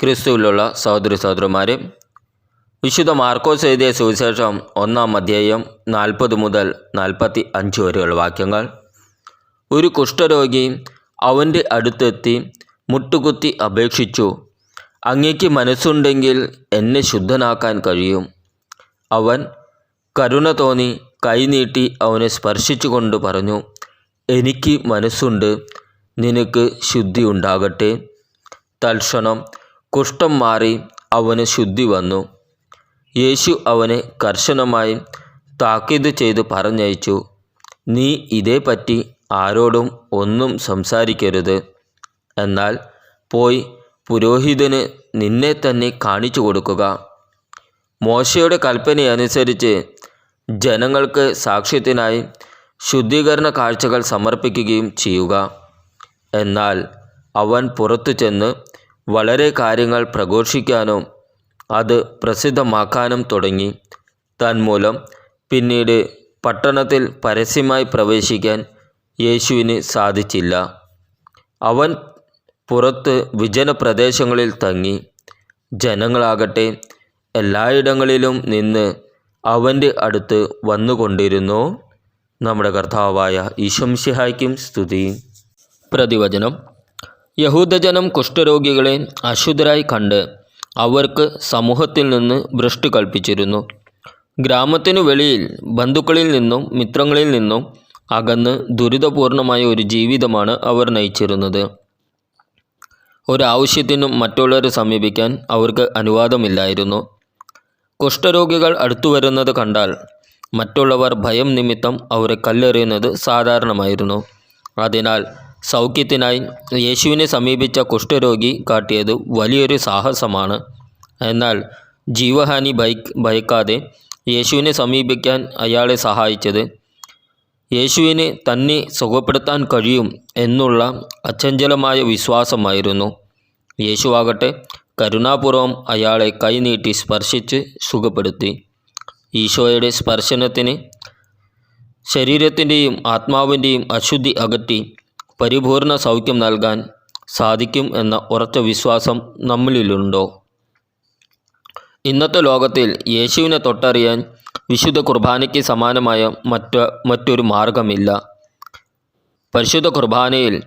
ക്രിസ്തുവിലുള്ള സഹോദരി സഹോദരന്മാരെ വിശുദ്ധ മാർക്കോസ് എഴുതിയ സുവിശേഷം ഒന്നാം അധ്യായം നാൽപ്പത് മുതൽ നാൽപ്പത്തി അഞ്ച് വരെയുള്ള വാക്യങ്ങൾ. ഒരു കുഷ്ഠരോഗി അവന്റെ അടുത്തെത്തി മുട്ടുകുത്തി അപേക്ഷിച്ചു അങ്ങയ്ക്ക് മനസ്സുണ്ടെങ്കിൽ എന്നെ ശുദ്ധനാക്കാൻ കഴിയും അവൻ കരുണ തോന്നി കൈനീട്ടി അവനെ സ്പർശിച്ചുകൊണ്ട് പറഞ്ഞു എനിക്ക് മനസ്സുണ്ട് നിനക്ക് ശുദ്ധി ഉണ്ടാകട്ടെ. തൽക്ഷണം കുഷ്ഠം മാറി അവന് ശുദ്ധി വന്നു. യേശു അവനെ കർശനമായി താക്കീത് ചെയ്ത് പറഞ്ഞയച്ചു നീ ഇതേപ്പറ്റി ആരോടും ഒന്നും സംസാരിക്കരുത്. എന്നാൽ പോയി പുരോഹിതന് നിന്നെ തന്നെ കാണിച്ചു കൊടുക്കുക മോശയുടെ കൽപ്പനയനുസരിച്ച് ജനങ്ങൾക്ക് സാക്ഷ്യത്തിനായി ശുദ്ധീകരണ കാഴ്ചകൾ സമർപ്പിക്കുകയും ചെയ്യുക. എന്നാൽ അവൻ പുറത്തു ചെന്ന് വളരെ കാര്യങ്ങൾ പ്രഘോഷിക്കാനും അത് പ്രസിദ്ധമാക്കാനും തുടങ്ങി. തന്മൂലം പിന്നീട് പട്ടണത്തിൽ പരസ്യമായി പ്രവേശിക്കാൻ യേശുവിന് സാധിച്ചില്ല. അവൻ പുറത്ത് വിജന പ്രദേശങ്ങളിൽ തങ്ങി. ജനങ്ങളാകട്ടെ എല്ലായിടങ്ങളിലും നിന്ന് അവന്റെ അടുത്ത് വന്നുകൊണ്ടിരുന്നു. നമ്മുടെ കർത്താവായ ഈശംസിഹായ്ക്കും സ്തുതി. പ്രതിവചനം യഹൂദജനം കുഷ്ഠരോഗികളെ അശുദ്ധരായി കണ്ട് അവർക്ക് സമൂഹത്തിൽ നിന്ന് ഭ്രഷ്ട് കൽപ്പിച്ചിരുന്നു. ഗ്രാമത്തിനു വെളിയിൽ ബന്ധുക്കളിൽ നിന്നും മിത്രങ്ങളിൽ നിന്നും അകന്ന് ദുരിതപൂർണമായ ഒരു ജീവിതമാണ് അവർ നയിച്ചിരുന്നത്. ഒരാവശ്യത്തിനും മറ്റുള്ളവരെ സമീപിക്കാൻ അവർക്ക് അനുവാദമില്ലായിരുന്നു. കുഷ്ഠരോഗികൾ അടുത്തു വരുന്നത് കണ്ടാൽ മറ്റുള്ളവർ ഭയം നിമിത്തം അവരെ കല്ലെറിയുന്നത് സാധാരണമായിരുന്നു. അതിനാൽ സൗഖ്യത്തിനായി യേശുവിനെ സമീപിച്ച കുഷ്ഠരോഗി കാട്ടിയത് വലിയൊരു സാഹസമാണ്. എന്നാൽ ജീവഹാനി ഭയ ഭയക്കാതെ യേശുവിനെ സമീപിക്കാൻ അയാളെ സഹായിച്ചത് യേശുവിനെ തന്നെ സുഖപ്പെടുത്താൻ കഴിയും എന്നുള്ള അച്ചഞ്ചലമായ വിശ്വാസമായിരുന്നു. യേശുവാകട്ടെ കരുണാപൂർവം അയാളെ കൈനീട്ടി സ്പർശിച്ച് സുഖപ്പെടുത്തി. ഈശോയുടെ സ്പർശനത്തിന് ശരീരത്തിന്റെയും ആത്മാവിന്റെയും അശുദ്ധി അകറ്റി പരിപൂർണ സൗഖ്യം നൽകാൻ സാധിക്കും എന്ന ഉറച്ച വിശ്വാസം നമ്മളിലുണ്ടോ ഇന്നത്തെ ലോകത്തിൽ യേശുവിനെ തൊട്ടറിയാൻ വിശുദ്ധ കുർബാനയ്ക്ക് സമാനമായ മറ്റ മറ്റൊരു മാർഗമില്ല. പരിശുദ്ധ കുർബാനയിൽ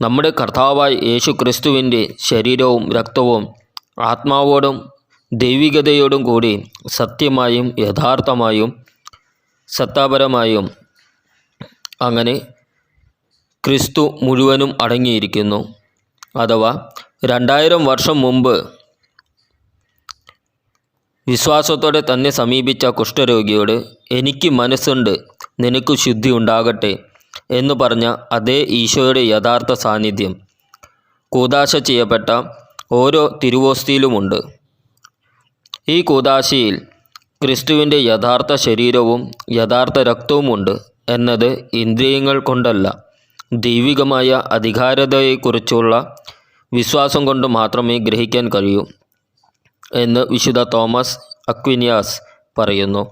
നമ്മുടെ കർത്താവായ യേശു ക്രിസ്തുവിന്റെ ശരീരവും രക്തവും ആത്മാവോടും ദൈവികതയോടും കൂടി സത്യമായും യഥാർത്ഥമായും സത്താപരമായും അങ്ങനെ ക്രിസ്തു മുഴുവനും അടങ്ങിയിരിക്കുന്നു. അഥവാ രണ്ടായിരം വർഷം മുമ്പ് വിശ്വാസത്തോടെ തന്നെ സമീപിച്ച കുഷ്ഠരോഗിയോട് എനിക്ക് മനസ്സുണ്ട് നിനക്ക് ശുദ്ധി ഉണ്ടാകട്ടെ എന്ന് പറഞ്ഞ അതേ ഈശോയുടെ യഥാർത്ഥ സാന്നിധ്യം. കൂതാശ ചെയ്യപ്പെട്ട ഓരോ തിരുവോസ്തിയിലുമുണ്ട്. ഈ കൂതാശയിൽ ക്രിസ്തുവിന്റെ യഥാർത്ഥ ശരീരവും യഥാർത്ഥ രക്തവുമുണ്ട് എന്നത് ഇന്ദ്രിയങ്ങൾ കൊണ്ടല്ല. ദൈവികമായ അധികാരതയെക്കുറിച്ചുള്ള വിശ്വാസം കൊണ്ട് മാത്രമേ ഗ്രഹിക്കാൻ കഴിയൂ എന്ന് വിശുദ്ധ തോമസ് അക്വിനിയാസ് പറയുന്നു.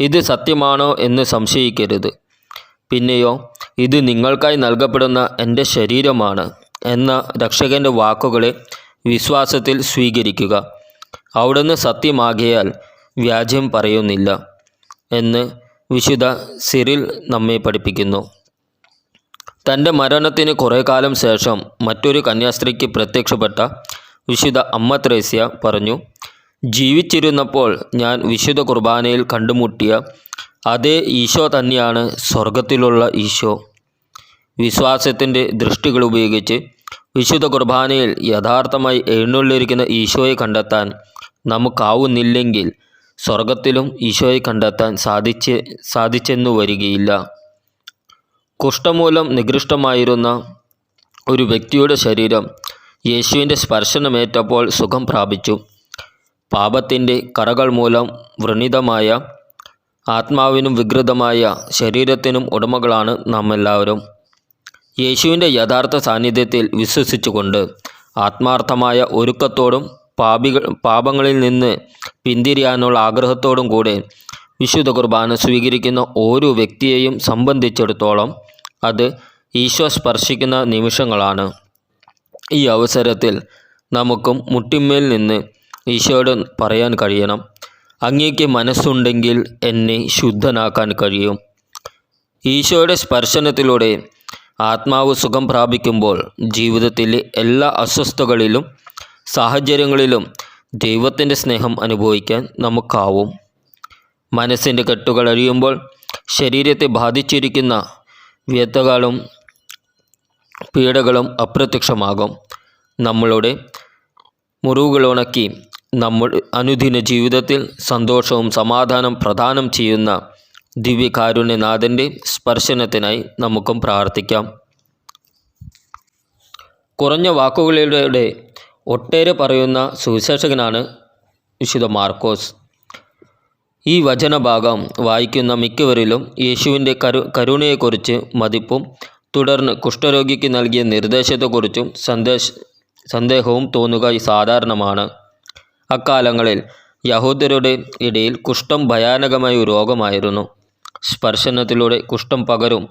ഇത് സത്യമാണോ എന്ന് സംശയിക്കരുത്. പിന്നെയോ ഇത് നിങ്ങൾക്കായി നൽകപ്പെടുന്ന എന്റെ ശരീരമാണ് എന്ന രക്ഷകന്റെ വാക്കുകളെ വിശ്വാസത്തിൽ സ്വീകരിക്കുക. അവിടുന്ന് സത്യമാകിയാൽ വ്യാജ്യം പറയുന്നില്ല എന്ന് വിശുദ്ധ സിറിൽ നമ്മെ പഠിപ്പിക്കുന്നു. തന്റെ മരണത്തിന് കുറേ കാലം ശേഷം മറ്റൊരു കന്യാസ്ത്രീക്ക് പ്രത്യക്ഷപ്പെട്ട വിശുദ്ധ അമ്മ ത്രേസ്യ പറഞ്ഞു ജീവിച്ചിരുന്നപ്പോൾ ഞാൻ വിശുദ്ധ കുർബാനയിൽ കണ്ടുമുട്ടിയ അതേ ഈശോ തന്നെയാണ് സ്വർഗത്തിലുള്ള ഈശോ. വിശ്വാസത്തിന്റെ ദൃഷ്ടികൾ ഉപയോഗിച്ച് വിശുദ്ധ കുർബാനയിൽ യഥാർത്ഥമായി എഴുന്നള്ളിരിക്കുന്ന ഈശോയെ കണ്ടെത്താൻ നമുക്കാവുന്നില്ലെങ്കിൽ സ്വർഗത്തിലും ഈശോയെ കണ്ടെത്താൻ സാധിച്ച് സാധിച്ചെന്നു വരികയില്ല. കുഷ്ഠമൂലം നികൃഷ്ടമായിരുന്ന ഒരു വ്യക്തിയുടെ ശരീരം യേശുവിന്റെ സ്പർശനമേറ്റപ്പോൾ സുഖം പ്രാപിച്ചു. പാപത്തിന്റെ കറകൾ മൂലം വ്രണിതമായ ആത്മാവിനും വികൃതമായ ശരീരത്തിനും ഉടമകളാണ് നാം എല്ലാവരും യേശുവിന്റെ യഥാർത്ഥ സാന്നിധ്യത്തിൽ വിശ്വസിച്ചുകൊണ്ട് ആത്മാർത്ഥമായ ഒരുക്കത്തോടും പാപികൾ പാപങ്ങളിൽ നിന്ന് പിന്തിരിയാനുള്ള ആഗ്രഹത്തോടും കൂടെ വിശുദ്ധ കുർബാന സ്വീകരിക്കുന്ന ഓരോ വ്യക്തിയെയും സംബന്ധിച്ചിടത്തോളം അത് ഈശോ സ്പർശിക്കുന്ന നിമിഷങ്ങളാണ്. ഈ അവസരത്തിൽ നമുക്കും മുട്ടിമ്മേൽ നിന്ന് ഈശോയോട് പറയാൻ കഴിയണം. അങ്ങേക്ക് മനസ്സുണ്ടെങ്കിൽ എന്നെ ശുദ്ധനാക്കാൻ കഴിയും. ഈശോയുടെ സ്പർശനത്തിലൂടെ ആത്മാവ് സുഖം പ്രാപിക്കുമ്പോൾ ജീവിതത്തിലെ എല്ലാ അസ്വസ്ഥതകളിലും സാഹചര്യങ്ങളിലും ദൈവത്തിന്റെ സ്നേഹം അനുഭവിക്കാൻ നമുക്കാവും. മനസ്സിന്റെ കെട്ടുകൾ അഴിയുമ്പോൾ ശരീരത്തെ ബാധിച്ചിരിക്കുന്ന വ്യതകളും പീഡകളും അപ്രത്യക്ഷമാകും. നമ്മളുടെ മുറിവുകൾ ഉണക്കി നമ്മൾ അനുദിന ജീവിതത്തിൽ സന്തോഷവും സമാധാനം പ്രദാനം ചെയ്യുന്ന ദിവ്യകാരുണ്യനാഥന്റെ സ്പർശനത്തിനായി നമുക്കും പ്രാർത്ഥിക്കാം. കുറഞ്ഞ വാക്കുകളിലൂടെ ഒട്ടേറെ പറയുന്ന സുവിശേഷകനാണ് വിശുദ്ധ മാർക്കോസ്. ഈ വചനഭാഗം വായിക്കുന്ന മിക്കവരിലും യേശുവിന്റെ കരു കരുണയെക്കുറിച്ച് മതിപ്പും തുടർന്ന് കുഷ്ഠരോഗിക്ക് നൽകിയ നിർദ്ദേശത്തെക്കുറിച്ചും സന്ദേശ സന്ദേഹവും തോന്നുക സാധാരണമാണ്. അക്കാലങ്ങളിൽ യഹൂദരുടെ ഇടയിൽ കുഷ്ഠം ഭയാനകമായ ഒരു രോഗമായിരുന്നു. സ്പർശനത്തിലൂടെ കുഷ്ഠം പകരും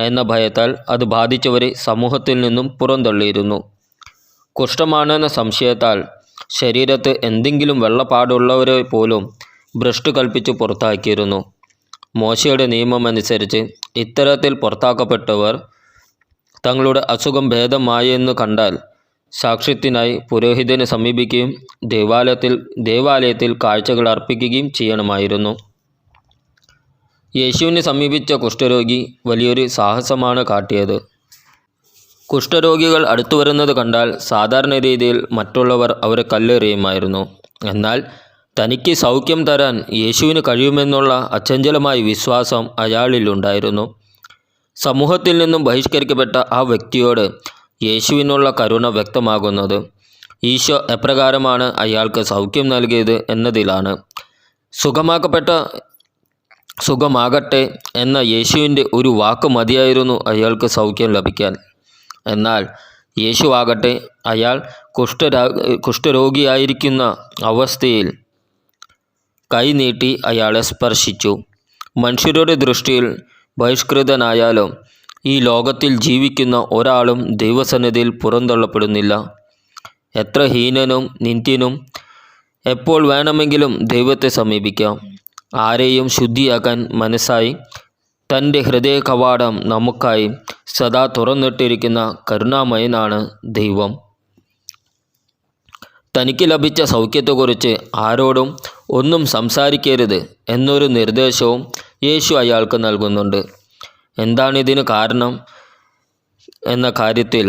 എന്ന ഭയത്താൽ അത് ബാധിച്ചവരെ സമൂഹത്തിൽ നിന്നും പുറന്തള്ളിയിരുന്നു. കുഷ്ഠമാണെന്ന സംശയത്താൽ ശരീരത്ത് എന്തെങ്കിലും വെള്ളപ്പാടുള്ളവരെ പോലും ഭ്രഷ്ട് കൽപ്പിച്ചു പുറത്താക്കിയിരുന്നു. മോശയുടെ നിയമമനുസരിച്ച് ഇത്തരത്തിൽ പുറത്താക്കപ്പെട്ടവർ തങ്ങളുടെ അസുഖം ഭേദമായെന്ന് കണ്ടാൽ സാക്ഷ്യത്തിനായി പുരോഹിതനെ സമീപിക്കുകയും ദേവാലയത്തിൽ ദേവാലയത്തിൽ കാഴ്ചകൾ അർപ്പിക്കുകയും ചെയ്യണമായിരുന്നു. യേശുവിനെ സമീപിച്ച കുഷ്ഠരോഗി വലിയൊരു സാഹസമാണ് കാട്ടിയത്. കുഷ്ഠരോഗികൾ അടുത്തു വരുന്നത് കണ്ടാൽ സാധാരണ രീതിയിൽ മറ്റുള്ളവർ അവരെ കല്ലെറിയുമായിരുന്നു. എന്നാൽ തനിക്ക് സൗഖ്യം തരാൻ യേശുവിന് കഴിയുമെന്നുള്ള അച്ചഞ്ചലമായ വിശ്വാസം അയാളിലുണ്ടായിരുന്നു. സമൂഹത്തിൽ നിന്നും ബഹിഷ്കരിക്കപ്പെട്ട ആ വ്യക്തിയോട് യേശുവിനുള്ള കരുണ വ്യക്തമാകുന്നത് ഈശോ എപ്രകാരമാണ് അയാൾക്ക് സൗഖ്യം നൽകിയത് എന്നതിലാണ്. സുഖമാക്കപ്പെട്ട സുഖമാകട്ടെ എന്ന യേശുവിന്റെ ഒരു വാക്ക് മതിയായിരുന്നു അയാൾക്ക് സൗഖ്യം ലഭിക്കാൻ. എന്നാൽ യേശു ആകട്ടെ അയാൾ കുഷ്ഠരാ കുഷ്ഠരോഗിയായിരിക്കുന്ന അവസ്ഥയിൽ കൈനീട്ടി അയാളെ സ്പർശിച്ചു. മനുഷ്യരുടെ ദൃഷ്ടിയിൽ ബഹിഷ്കൃതനായാലും ഈ ലോകത്തിൽ ജീവിക്കുന്ന ഒരാളും ദൈവസന്നിധിയിൽ പുറന്തള്ളപ്പെടുന്നില്ല. എത്ര ഹീനനും നിന്ദ്യനും എപ്പോൾ വേണമെങ്കിലും ദൈവത്തെ സമീപിക്കാം. ആരെയും ശുദ്ധിയാക്കാൻ മനസ്സായി. തന്റെ ഹൃദയ കവാടം നമുക്കായി സദാ തുറന്നിട്ടിരിക്കുന്ന കരുണാമയനാണ് ദൈവം. തനിക്ക് ലഭിച്ച സൗഖ്യത്തെക്കുറിച്ച് ആരോടും ഒന്നും സംസാരിക്കരുത് എന്നൊരു നിർദ്ദേശവും യേശു അയാൾക്ക് നൽകുന്നുണ്ട്. എന്താണിതിന് കാരണം എന്ന കാര്യത്തിൽ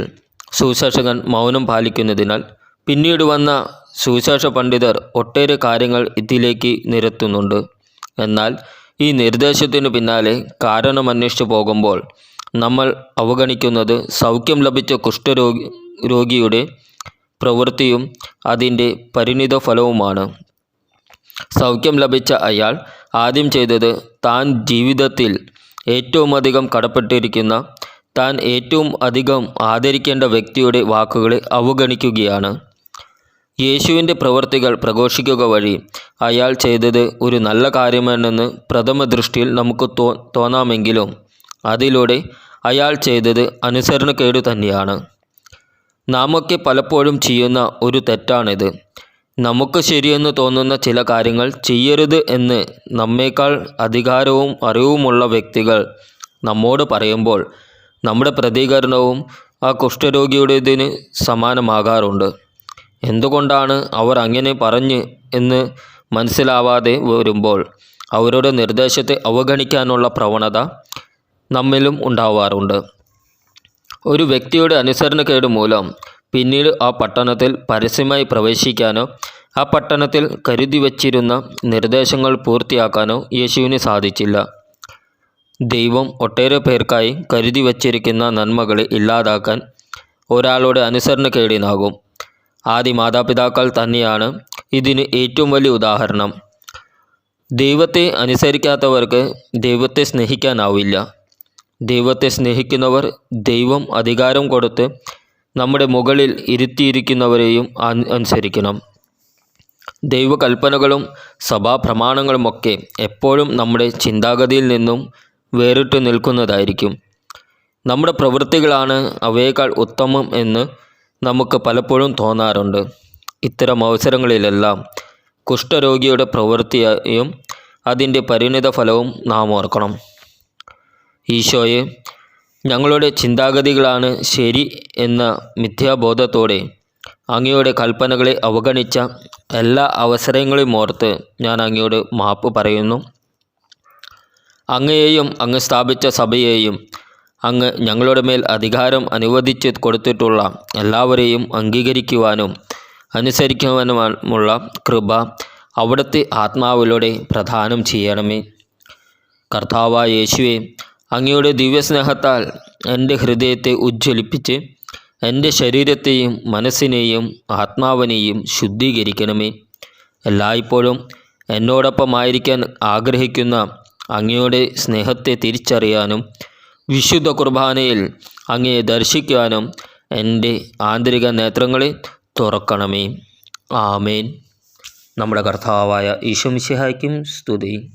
സുശേഷകൻ മൗനം പാലിക്കുന്നതിനാൽ പിന്നീട് വന്ന സുവിശേഷ പണ്ഡിതർ ഒട്ടേറെ കാര്യങ്ങൾ ഇതിലേക്ക് നിരത്തുന്നുണ്ട്. എന്നാൽ ഈ നിർദ്ദേശത്തിനു പിന്നാലെ കാരണം അന്വേഷിച്ചു പോകുമ്പോൾ നമ്മൾ അവഗണിക്കുന്നത് സൗഖ്യം ലഭിച്ച കുഷ്ഠരോഗി രോഗിയുടെ പ്രവൃത്തിയും അതിന്റെ പരിണിത ഫലവുമാണ് സൗഖ്യം ലഭിച്ച അയാൾ ആദ്യം ചെയ്തത് താൻ ജീവിതത്തിൽ ഏറ്റവും അധികം കടപ്പെട്ടിരിക്കുന്ന താൻ ഏറ്റവും അധികം ആദരിക്കേണ്ട വ്യക്തിയുടെ വാക്കുകളെ അവഗണിക്കുകയാണ്. യേശുവിന്റെ പ്രവൃത്തികൾ പ്രഘോഷിക്കുക വഴി അയാൾ ചെയ്തത് ഒരു നല്ല കാര്യമാണെന്ന് പ്രഥമ ദൃഷ്ടിയിൽ നമുക്ക് തോന്നാമെങ്കിലും അതിലൂടെ അയാൾ ചെയ്തത് അനുസരണക്കേട് തന്നെയാണ്. നാമൊക്കെ പലപ്പോഴും ചെയ്യുന്ന ഒരു തെറ്റാണിത്. നമുക്ക് ശരിയെന്ന് തോന്നുന്ന ചില കാര്യങ്ങൾ ചെയ്യരുത് എന്ന് നമ്മേക്കാൾ അധികാരവും അറിവുമുള്ള വ്യക്തികൾ നമ്മോട് പറയുമ്പോൾ നമ്മുടെ പ്രതികരണവും ആ കുഷ്ഠരോഗിയുടേതിന് സമാനമാകാറുണ്ട്. എന്തുകൊണ്ടാണ് അവർ അങ്ങനെ പറഞ്ഞ് എന്ന് മനസ്സിലാവാതെ വരുമ്പോൾ അവരുടെ നിർദ്ദേശത്തെ അവഗണിക്കാനുള്ള പ്രവണത നമ്മിലും ഉണ്ടാവാറുണ്ട്. ഒരു വ്യക്തിയുടെ അനുസരണക്കേട് മൂലം പിന്നീട് ആ പട്ടണത്തിൽ പരസ്യമായി പ്രവേശിക്കാനോ ആ പട്ടണത്തിൽ കരുതി വച്ചിരുന്ന നിർദ്ദേശങ്ങൾ പൂർത്തിയാക്കാനോ യേശുവിന് സാധിച്ചില്ല. ദൈവം ഒട്ടേറെ പേർക്കായി കരുതി വച്ചിരിക്കുന്ന നന്മകളെ ഇല്ലാതാക്കാൻ ഒരാളുടെ അനുസരണക്കേടിനാകും. ആദ്യ മാതാപിതാക്കൾ തന്നെയാണ് ഇതിന് ഏറ്റവും വലിയ ഉദാഹരണം. ദൈവത്തെ അനുസരിക്കാത്തവർക്ക് ദൈവത്തെ സ്നേഹിക്കാനാവില്ല. ദൈവത്തെ സ്നേഹിക്കുന്നവർ ദൈവം അധികാരം കൊടുത്ത് നമ്മുടെ മുകളിൽ ഇരുത്തിയിരിക്കുന്നവരെയും അനുസരിക്കണം. ദൈവകൽപ്പനകളും സഭാപ്രമാണങ്ങളുമൊക്കെ എപ്പോഴും നമ്മുടെ ചിന്താഗതിയിൽ നിന്നും വേറിട്ട് നിൽക്കുന്നതായിരിക്കും. നമ്മുടെ പ്രവൃത്തികളാണ് അവയേക്കാൾ ഉത്തമം എന്ന് നമുക്ക് പലപ്പോഴും തോന്നാറുണ്ട്. ഇത്തരം അവസരങ്ങളിലെല്ലാം കുഷ്ഠരോഗിയുടെ പ്രവൃത്തിയും അതിന്റെ പരിണിത ഫലവും നാം ഓർക്കണം. ഈശോയെ ഞങ്ങളുടെ ചിന്താഗതികളാണ് ശരി എന്ന മിഥ്യാബോധത്തോടെ അങ്ങയുടെ കൽപ്പനകളെ അവഗണിച്ച എല്ലാ അവസരങ്ങളെയും ഓർത്ത് ഞാൻ അങ്ങയോട് മാപ്പ് പറയുന്നു. അങ്ങയെയും അങ്ങ് സ്ഥാപിച്ച സഭയെയും അങ്ങ് ഞങ്ങളുടെ മേൽ അധികാരം അനുവദിച്ച് കൊടുത്തിട്ടുള്ള എല്ലാവരെയും അംഗീകരിക്കുവാനും അനുസരിക്കുവാനുമുള്ള കൃപ അവിടുത്തെ ആത്മാവിലൂടെ പ്രദാനം ചെയ്യണമേ. കർത്താവായ യേശുവെ അങ്ങയുടെ ദിവ്യസ്നേഹത്താൽ എന്റെ ഹൃദയത്തെ ഉജ്ജ്വലിപ്പിച്ച് എന്റെ ശരീരത്തെയും മനസ്സിനെയും ആത്മാവിനെയും ശുദ്ധീകരിക്കണമേ. എല്ലായ്പ്പോഴും എന്നോടൊപ്പമായിരിക്കാൻ ആഗ്രഹിക്കുന്ന അങ്ങയുടെ സ്നേഹത്തെ തിരിച്ചറിയാനും വിശുദ്ധ കുർബാനയിൽ അങ്ങയെ ദർശിക്കാനും എന്റെ ആന്തരിക നേത്രങ്ങളെ തുറക്കണമേ. ആമേൻ. നമ്മുടെ കർത്താവായ ഈശോ മിശിഹായ്ക്കും സ്തുതി.